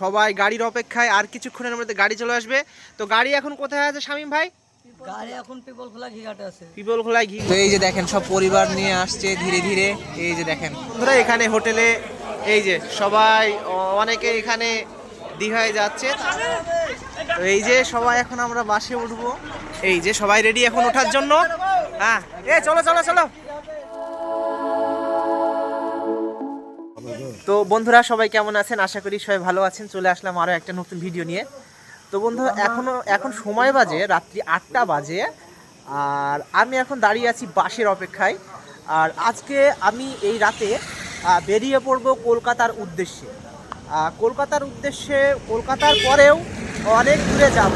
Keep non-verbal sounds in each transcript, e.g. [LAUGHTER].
সবাই গাড়ির অপেক্ষায় আর কিছুক্ষণের মধ্যে গাড়ি চলে আসবে। তো গাড়ি এখন কোথায় আছে শামীম ভাই? গাড়ি এখন পিপল খোলা ঘিঘাটে আছে। পিপল ঘি। তো এই যে দেখেন সব পরিবার নিয়ে আসছে ধীরে ধীরে। এই যে দেখেন। বন্ধুরা এখানে হোটেলে এই যে সবাই অনেকে এখানে দীঘায় যাচ্ছে। তো এই যে সবাই এখন আমরা বাসে উঠবো। এই যে সবাই রেডি এখন ওঠার জন্য। হ্যাঁ এ চলো চলো চলো। তো বন্ধুরা সবাই কেমন আছেন? আশা করি সবাই ভালো আছেন। চলে আসলাম আরও একটা নতুন ভিডিও নিয়ে। তো বন্ধু এখনও এখন সময় বাজে, রাত্রি আটটা বাজে। আর আমি এখন দাঁড়িয়ে আছি বাসের অপেক্ষায়। আর আজকে আমি এই রাতে বেরিয়ে পড়ব কলকাতার উদ্দেশ্যে। কলকাতার উদ্দেশ্যে, কলকাতার পরেও অনেক দূরে যাব।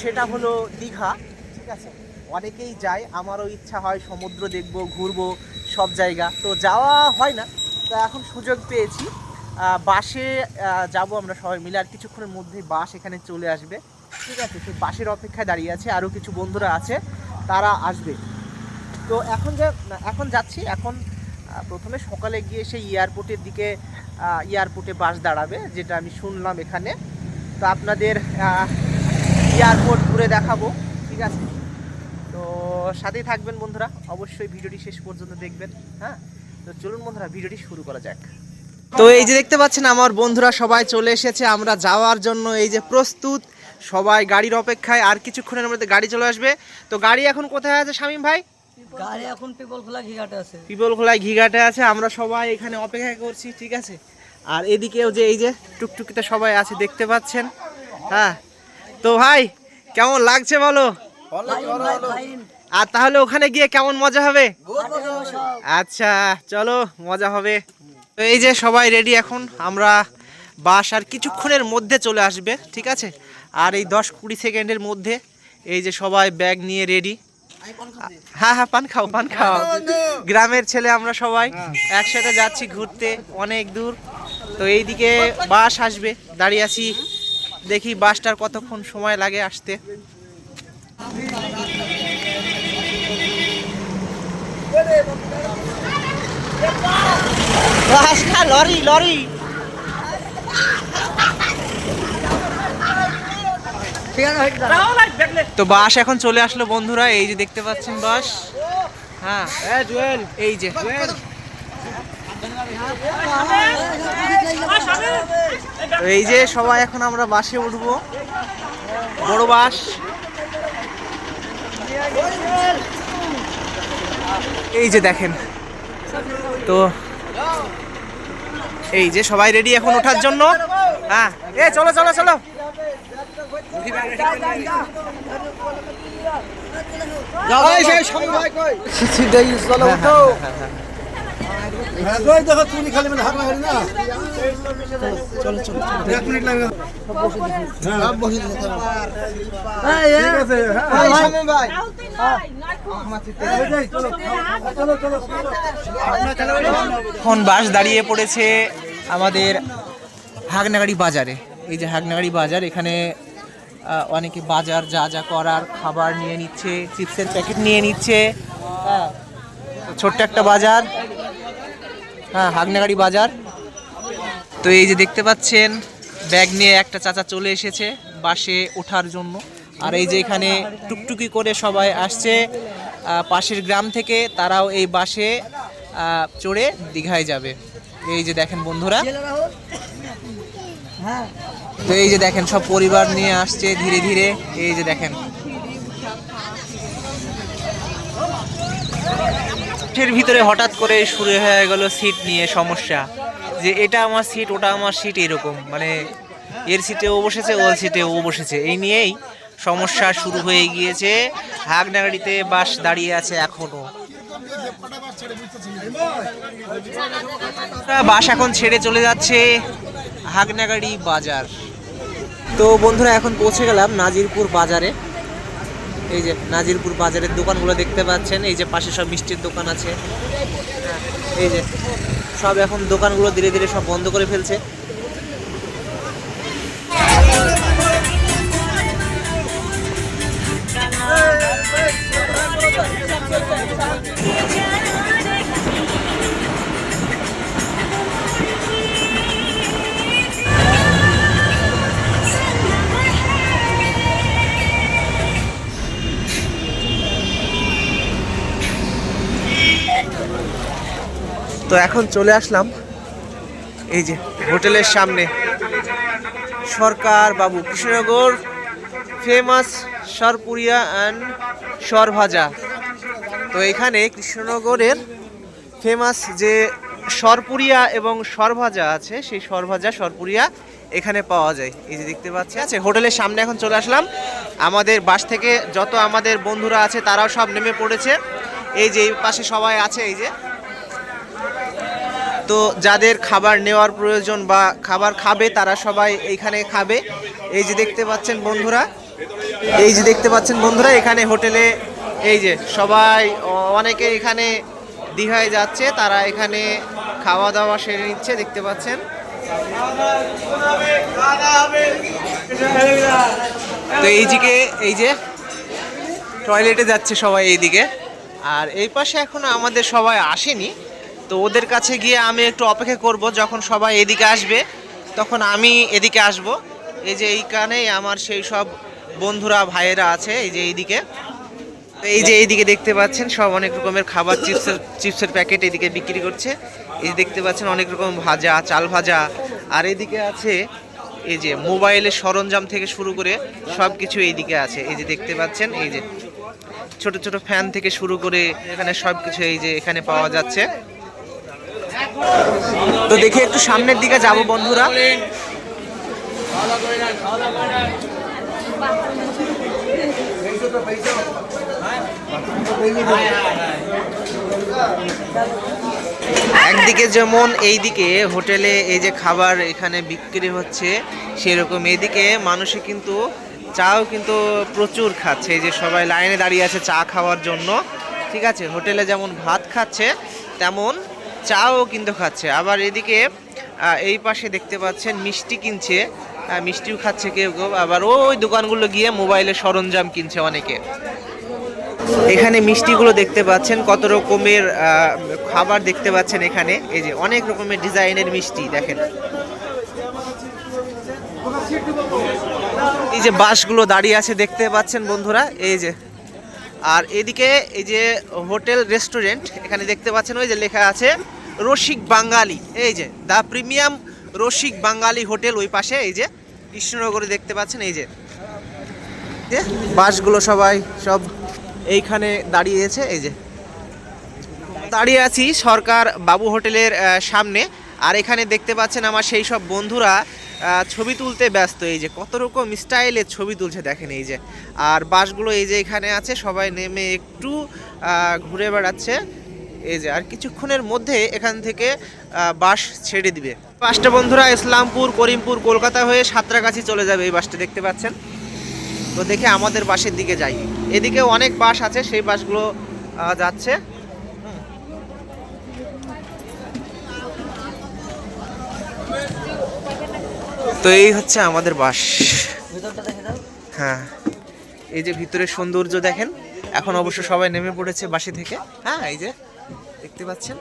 সেটা হলো দীঘা, ঠিক আছে? অনেকেই যায়, আমারও ইচ্ছা হয় সমুদ্র দেখব, ঘুরবো, সব জায়গা। তো যাওয়া হয় না। তো এখন সুযোগ পেয়েছি। বাসে যাব আমরা সবাই মিলে। আর কিছুক্ষণের মধ্যেই বাস এখানে চলে আসবে। ঠিক আছে, সেই বাসের অপেক্ষায় দাঁড়িয়ে আছে। আরও কিছু বন্ধুরা আছে, তারা আসবে। তো এখন যে, এখন যাচ্ছি। এখন প্রথমে সকালে গিয়ে সেই এয়ারপোর্টের দিকে এয়ারপোর্টে বাস দাঁড়াবে, যেটা আমি শুনলাম এখানে। তো আপনাদের এয়ারপোর্ট ঘুরে দেখাবো। ঠিক আছে? তো সাথেই থাকবেন বন্ধুরা। অবশ্যই ভিডিওটি শেষ পর্যন্ত দেখবেন। হ্যাঁ? তো চলুন বন্ধুরা ভিডিওটি শুরু করা যাক। তো এই যে দেখতে পাচ্ছেন আমার বন্ধুরা সবাই চলে এসেছে। আমরা যাওয়ার জন্য এই যে প্রস্তুত। সবাই গাড়ির অপেক্ষায় আর কিছুক্ষণের মধ্যে গাড়ি চলে আসবে। তো গাড়ি এখন কোথায় আছে শামীম ভাই? গাড়ি এখন পিপল খোলা ঘিঘাটে আছে। পিপল খোলায় ঘিঘাটে আছে। আমরা সবাই এখানে অপেক্ষা করছি ঠিক আছে? আর এদিকেও যে এই যে টুকটুকিতে সবাই আছে দেখতে পাচ্ছেন? হ্যাঁ। তো ভাই কেমন লাগছে বলো? আর তাহলে ওখানে গিয়ে কেমন মজা হবে? আচ্ছা চলো মজা হবে। তো এই যে সবাই রেডি এখন আমরা বাস আর কিছুক্ষণের মধ্যে চলে আসবে ঠিক আছে? আর এই দশ কুড়ি সেকেন্ডের মধ্যে এই যে সবাই ব্যাগ নিয়ে রেডি হ্যাঁ হ্যাঁ পান খাও পান খাও। গ্রামের ছেলে আমরা সবাই একসাথে যাচ্ছি ঘুরতে অনেক দূর। তো এইদিকে বাস আসবে দাঁড়িয়ে আছি। দেখি বাসটার কতক্ষণ সময় লাগে আসতে। Bus lorry lorry. তো বাস এখন চলে আসলো বন্ধুরা, এই যে দেখতে পাচ্ছেন বাস। হ্যাঁ জুয়েল এই যে। এই যে সবাই এখন আমরা বাসে উঠবো। বড় বাস। এই যে দেখেন। তো এই যে সবাই রেডি এখন ওঠার জন্য? হ্যাঁ। এ চলো চলো চলো। এখন বাস দাঁড়িয়ে পড়েছে আমাদের হাগনাগাড়ি বাজারে। এই যে হাগনাগাড়ি বাজার এখানে অনেকে বাজার যা যা করার খাবার নিয়ে নিচ্ছে চিপসের প্যাকেট নিয়ে নিচ্ছে। হ্যাঁ ছোট্ট একটা বাজার। হ্যাঁ হাগনাগাড়ি বাজার। তো এই যে দেখতে পাচ্ছেন, ব্যাগ নিয়ে একটা চাচা চলে এসেছে বাসে ওঠার জন্য। আর এই যে এখানে টুকটুকি করে সবাই আসছে পাশের গ্রাম থেকে তারাও এই বাসে চড়ে দীঘায় যাবে। এই যে দেখেন বন্ধুরা। তো এই যে দেখেন, সব পরিবার নিয়ে আসছে ধীরে ধীরে। এই যে দেখেন এর ভিতরে হঠাৎ করে শুরু হয়ে গেল সিট নিয়ে সমস্যা। যে এটা আমার সিট, ওটা আমার সিট এরকম। মানে এর সিটে ও বসেছে, ওর সিটে ও বসেছে। এই নিয়েই সমস্যা শুরু হয়ে গিয়েছে। হাগনাগাড়িতে বাস দাঁড়িয়ে আছে এখনও। বাস এখন ছেড়ে চলে যাচ্ছে হাগনাগাড়ি বাজার। তো বন্ধুরা, এখন পৌঁছে গেলাম নাজিরপুর বাজারে। এই যে নাজিরপুর বাজারের দোকানগুলো দেখতে পাচ্ছেন, এই যে পাশে সব মিষ্টির দোকান আছে। এই যে সব এখন দোকানগুলো ধীরে ধীরে সব বন্ধ করে ফেলছে। এখন চলে আসলাম। এই যে হোটেলের সামনে। সরকার বাবু, কৃষ্ণনগর ফেমাস সরপুরিয়া অ্যান্ড সরভাজা। তো এখানে কৃষ্ণনগরের ফেমাস যে সরপুরিয়া এবং সরভাজা আছে, সেই সরভাজা, সরপুরিয়া এখানে পাওয়া যায়। এই যে দেখতে পাচ্ছি আছে হোটেলের সামনে এখন চলে আসলাম। আমাদের বাস থেকে যত আমাদের বন্ধুরা আছে, তারাও সব নেমে পড়েছে। এই যে এই পাশে সবাই আছে, এই যে। তো যাদের খাবার নেওয়ার প্রয়োজন বা খাবার খাবে, তারা সবাই এইখানে খাবে। এই যে দেখতে পাচ্ছেন বন্ধুরা, এই যে দেখতে পাচ্ছেন বন্ধুরা, এখানে হোটেলে এই যে সবাই অনেকে এখানে দীঘায় যাচ্ছে, তারা এখানে খাওয়া দাওয়া সেরে নিচ্ছে, দেখতে পাচ্ছেন। তো এইদিকে, এই যে টয়লেটে যাচ্ছে সবাই এইদিকে। আর এই পাশে এখনও আমাদের সবাই আসেনি। তো ওদের কাছে গিয়ে আমি একটু অপেক্ষা করব যখন সবাই এদিকে আসবে। তখন আমি এদিকে আসব। এই যে এইখানেই আমার সেই সব বন্ধুরা, ভাইয়েরা আছে, এই যে এইদিকে। এই যে এইদিকে দেখতে পাচ্ছেন, সব অনেক রকমের খাবার, চিপসের চিপসের প্যাকেট এদিকে বিক্রি করছে। এই দেখতে পাচ্ছেন, অনেক রকম ভাজা, চাল ভাজা। আর এদিকে আছে, এই যে মোবাইলের সরঞ্জাম থেকে শুরু করে সব কিছু এইদিকে আছে। এই যে দেখতে পাচ্ছেন, এই যে ছোট ছোট ফ্যান থেকে শুরু করে এখানে সব কিছু এই যে এখানে পাওয়া যাচ্ছে। তো দেখি একটু সামনের দিকে যাব, বন্ধুরা। একদিকে যেমন এইদিকে হোটেলে এই যে খাবার এখানে বিক্রি হচ্ছে, সেরকম এইদিকে মানুষে কিন্তু চাও কিন্তু প্রচুর খাচ্ছে। এই যে সবাই লাইনে দাঁড়িয়ে আছে চা খাওয়ার জন্য। ঠিক আছে, হোটেলে যেমন ভাত খাচ্ছে, তেমন চাও কিন্তু খাচ্ছে। আবার এদিকে এই পাশে দেখতে পাচ্ছেন মিষ্টি কিনছে। মিষ্টিও খাচ্ছে কেউ কেউ। আবার ওই দোকানগুলো গিয়ে মোবাইলের সরঞ্জাম কিনছে অনেকে। এখানে মিষ্টিগুলো দেখতে পাচ্ছেন, কত রকমের খাবার দেখতে পাচ্ছেন এখানে। এই যে অনেক রকমের ডিজাইনের মিষ্টি, দেখেন। এই যে বাসগুলো দাঁড়িয়ে আছে দেখতে পাচ্ছেন বন্ধুরা, এই যে। আর এদিকে এই যে হোটেল, রেস্টুরেন্ট, এখানে দেখতে পাচ্ছেন ওই যে লেখা আছে রসিক বাঙালি, এই যে, দা প্রিমিয়াম রসিক বাঙালি হোটেল ওই পাশে, এই যে, কৃষ্ণনগরে দেখতে পাচ্ছেন, এই যে। বাসগুলো সবাই সব এইখানে দাঁড়িয়েছে, এই যে। দাঁড়িয়ে আছি সরকার বাবু হোটেলের সামনে, আর এখানে দেখতে পাচ্ছেন আমার সেই সব বন্ধুরা ছবি তুলতে ব্যস্ত, এই যে, কত রকম স্টাইলের ছবি তুলছে, দেখেন, এই যে। আর বাসগুলো এই যে এখানে আছে, সবাই নেমে একটু ঘুরে বেড়াচ্ছে। এই যে, আর কিছুক্ষণের মধ্যে এখান থেকে বাস ছেড়ে দিবে। বাসটা বন্ধুরা ইসলামপুর, করিমপুর, কলকাতা হয়ে সাঁতরাগাছি চলে যাবে এই বাসটা, দেখতে পাচ্ছেন? তো দেখে আমাদের বাসের দিকে যাই। এদিকে অনেক বাস আছে, সেই বাসগুলো যাচ্ছে। তো এই হচ্ছে আমাদের বাস। হ্যাঁ। এই যে ভিতরের সৌন্দর্য দেখেন, এখন অবশ্য সবাই নেমে পড়েছে বাসে থেকে। হ্যাঁ এই যে দেখতে পাচ্ছেন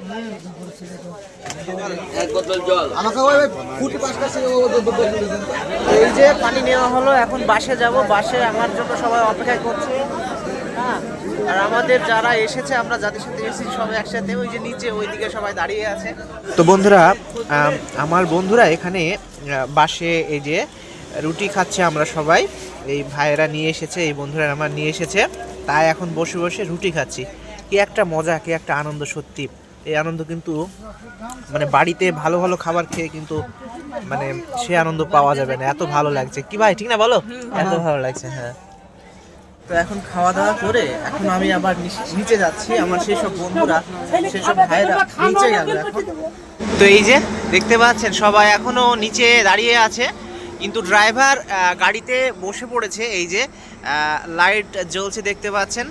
এই যে পানি নেওয়া হলো এখন বাসে যাব বাসে আমার জন্য সবাই অপেক্ষা করছে হ্যাঁ আর আমাদের যারা এসেছে আমরা যাদের সাথে এসেছি সবাই একসাথে ওই যে নিচে ওইদিকে সবাই দাঁড়িয়ে আছে তো বন্ধুরা আম, আমার বন্ধুরা এখানে আহ, বাসে এই যে রুটি খাচ্ছে আমরা সবাই এই ভাইয়েরা নিয়ে এসেছে এই বন্ধুরা আমার নিয়ে এসেছে তাই এখন বসে বসে রুটি খাচ্ছি কি একটা মজা কি একটা আনন্দ সত্যি। এই আনন্দ কিন্তু মানে বাড়িতে ভালো ভালো খাবার খেয়ে কিন্তু মানে সে আনন্দ পাওয়া যাবে না। এত ভালো লাগছে। কি ভাই ঠিক না বলো? এত ভালো লাগছে হ্যাঁ। তো এখন খাওয়া দাওয়া করে এখন আমি আবার নিচে যাচ্ছি। আমার সেই সব বন্ধুরা সেই সব ভাইরা নিচে এখন। তো এই যে দেখতে পাচ্ছেন সবাই এখনও নিচে দাঁড়িয়ে আছে। কিন্তু ড্রাইভার গাড়িতে বসে পড়েছে। এই যে লাইট জ্বলছে দেখতে পাচ্ছেন।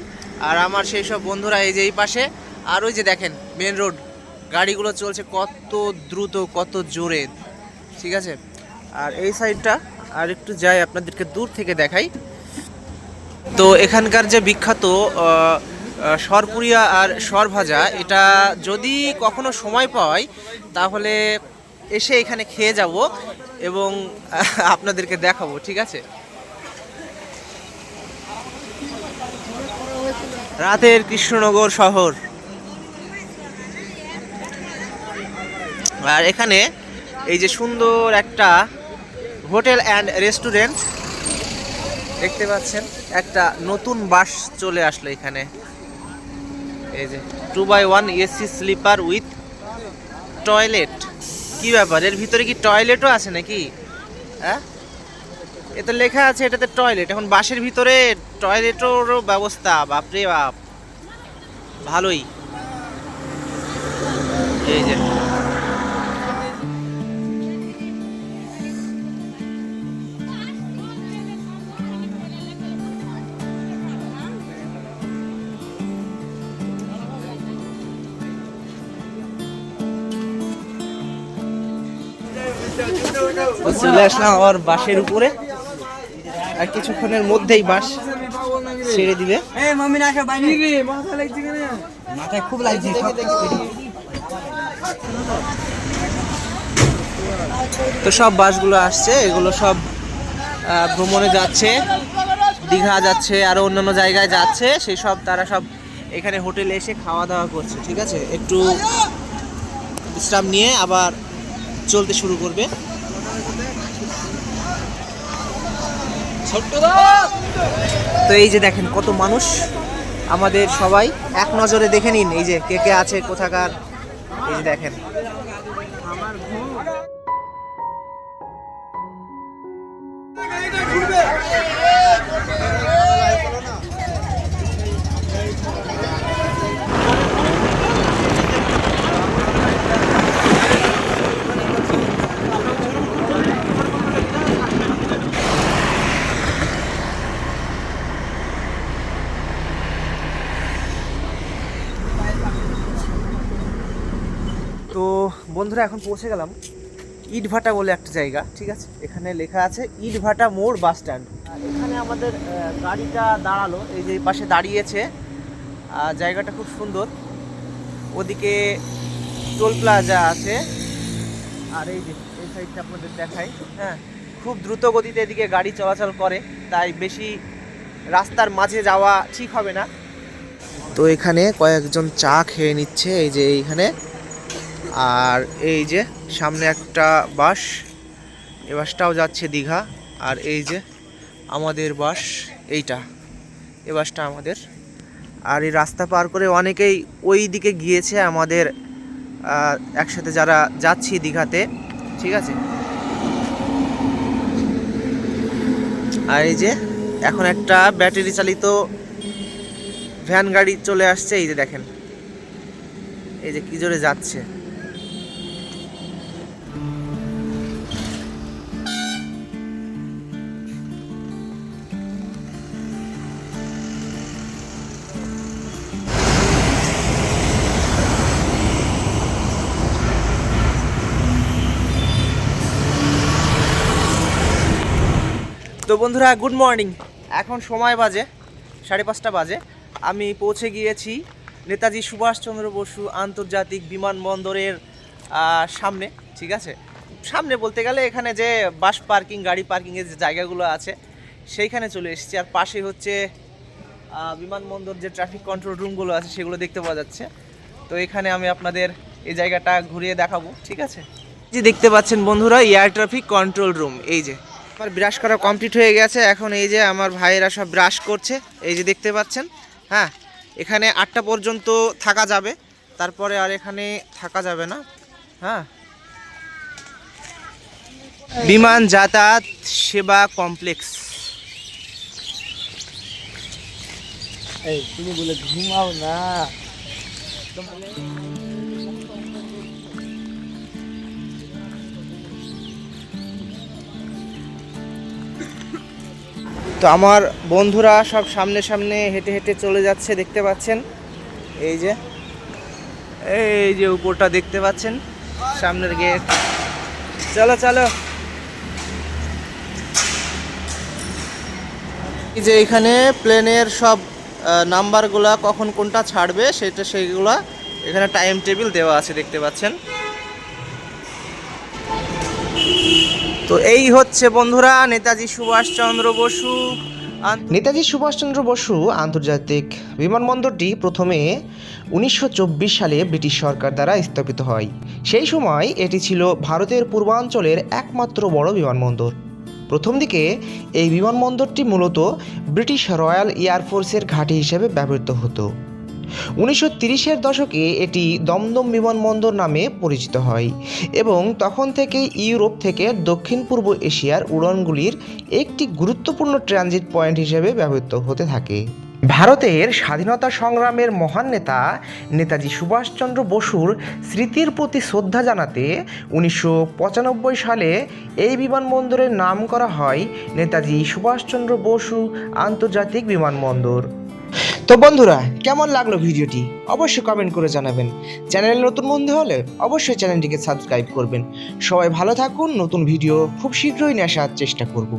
আর আমার সেই সব বন্ধুরা এই যে এই পাশে, আর ওই যে দেখেন মেন রোড গাড়িগুলো চলছে কত দ্রুত, কত জোরে, ঠিক আছে? আর এই সাইডটা আর একটু যাই আপনাদেরকে দূর থেকে দেখাই। তো এখানকার যে বিখ্যাত সরপুরিয়া আর সরভাজা, এটা যদি কখনো সময় পাই তাহলে এসে এখানে খেয়ে যাব এবং [LAUGHS] আপনাদেরকে দেখাবো, ঠিক আছে? রাতের কৃষ্ণনগর শহর। আর এখানে এই যে সুন্দর একটা হোটেল অ্যান্ড রেস্টুরেন্ট দেখতে পাচ্ছেন, একটা নতুন বাস চলে আসলো এখানে। এই যে two by one AC sleeper with toilet. কি ব্যাপার? এর ভিতরে কি টয়লেটও আছে নাকি? হ্যাঁ? এতে লেখা আছে এটাতে টয়লেট এখন বাসের ভিতরে টয়লেটেরও ব্যবস্থা, বাপরে বাপ। ভালোই। এই যে। চলে আসলাম আবার বাসের উপরে। আর কিছুক্ষণের মধ্যেই বাস ছেড়ে দিবে। মাথায় খুব লাগছে। তো সব বাসগুলো আসছে, এগুলো সব ভ্রমণে যাচ্ছে, দীঘা যাচ্ছে আরও অন্যান্য জায়গায় যাচ্ছে, সেই সব তারা সব এখানে হোটেলে এসে খাওয়া দাওয়া করছে, ঠিক আছে? একটু বিশ্রাম নিয়ে আবার চলতে শুরু করবে। তো এই যে দেখেন কত মানুষ আমাদের সবাই। এক নজরে দেখে নিন এই যে কে কে আছে কোথাকার। এই যে দেখেন। তো বন্ধুরা, এখন পৌঁছে গেলাম ইটভাটা বলে একটা জায়গা, ঠিক আছে? এখানে লেখা আছে ইটভাটা মোড় বাস স্ট্যান্ড। এখানে আমাদের গাড়িটা দাঁড়াল, এই যে পাশে দাঁড়িয়েছে। জায়গাটা খুব সুন্দর। ওদিকে টোল প্লাজা আছে। আর এই যে, এই সাইডটা আপনাদের দেখাই। হ্যাঁ খুব দ্রুত গতিতে এদিকে গাড়ি চলাচল করে, তাই বেশি রাস্তার মাঝে যাওয়া ঠিক হবে না। তো এখানে কয়েকজন চা খেয়ে নিচ্ছে, এই যে এইখানে। আর এই যে সামনে একটা বাস, এ বাসটাও যাচ্ছে দীঘা, আর এই যে আমাদের বাস, এইটা, এ বাসটা আমাদের। আর এই রাস্তা পার করে অনেকেই ওই দিকে গিয়েছে আমাদের একসাথে যারা যাচ্ছি দীঘাতে, ঠিক আছে? আর এই যে এখন একটা ব্যাটারি চালিত ভ্যান গাড়ি চলে আসছে, এই যে দেখেন। এই যে কি জোরে যাচ্ছে। তো বন্ধুরা গুড মর্নিং এখন সময় বাজে, সাড়ে পাঁচটা বাজে। আমি পৌঁছে গিয়েছি নেতাজি সুভাষচন্দ্র বসু আন্তর্জাতিক বিমানবন্দরের সামনে, ঠিক আছে? সামনে বলতে গেলে এখানে যে বাস পার্কিং, গাড়ি পার্কিংয়ের যে জায়গাগুলো আছে, সেইখানে চলে এসেছি। আর পাশে হচ্ছে বিমানবন্দর যে ট্রাফিক কন্ট্রোল রুমগুলো আছে, সেগুলো দেখতে পাওয়া যাচ্ছে। তো এখানে আমি আপনাদের এই জায়গাটা ঘুরিয়ে দেখাবো, ঠিক আছে? যে দেখতে পাচ্ছেন বন্ধুরা এয়ার ট্রাফিক কন্ট্রোল রুম এই যে। আমার ব্রাশ করা কমপ্লিট হয়ে গেছে। এখন এই যে আমার ভাইয়েরা সব ব্রাশ করছে, এই যে দেখতে পাচ্ছেন হ্যাঁ? এখানে আটটা পর্যন্ত থাকা যাবে, তারপরে আর এখানে থাকা যাবে না হ্যাঁ? বিমান যাতায়াত সেবা কমপ্লেক্স এই, তুমি বলে ঘুমাও না। তো আমার বন্ধুরা সব সামনে সামনে হেঁটে হেঁটে চলে যাচ্ছে, দেখতে পাচ্ছেন? এই যে এই যে উপরটা দেখতে পাচ্ছেন, সামনের গেট। চলো চলো। যে এখানে প্লেনের সব নাম্বারগুলা কখন কোনটা ছাড়বে, সেটা সেইগুলা এখানে টাইম টেবিল দেওয়া আছে, দেখতে পাচ্ছেন? তো এই হচ্ছে বন্ধুরা নেতাজি সুভাষচন্দ্র বসু নেতাজি সুভাষচন্দ্র বসু আন্তর্জাতিক বিমানবন্দরটি প্রথমে উনিশশো চব্বিশ সালে ব্রিটিশ সরকার দ্বারা স্থাপিত হয়। সেই সময় এটি ছিল ভারতের পূর্বাঞ্চলের একমাত্র বড় বিমানবন্দর। প্রথম দিকে এই বিমানবন্দরটি মূলত ব্রিটিশ রয়্যাল এয়ারফোর্সের ঘাঁটি হিসেবে ব্যবহৃত হতো। উনিশশো তিরিশের দশকে এটি দমদম বিমানবন্দর নামে পরিচিত হয় এবং তখন থেকে ইউরোপ থেকে দক্ষিণ পূর্ব এশিয়ার উড়ানগুলির একটি গুরুত্বপূর্ণ ট্রানজিট পয়েন্ট হিসেবে ব্যবহৃত হতে থাকে। ভারতের স্বাধীনতা সংগ্রামের মহান নেতা নেতাজি সুভাষচন্দ্র বসুর স্মৃতির প্রতি শ্রদ্ধা জানাতে উনিশশো পঁচানব্বই সালে এই বিমানবন্দরের নাম করা হয় নেতাজি সুভাষচন্দ্র বসু আন্তর্জাতিক বিমানবন্দর। তো বন্ধুরা, কেমন লাগল ভিডিওটি? অবশ্যই কমেন্ট করে জানাবেন। চ্যানেলে নতুন বন্ধু হলে অবশ্যই চ্যানেলটিকে সাবস্ক্রাইব করবেন। সবাই ভালো থাকুন, নতুন ভিডিও খুব শীঘ্রই নিয়ে আসার চেষ্টা করব।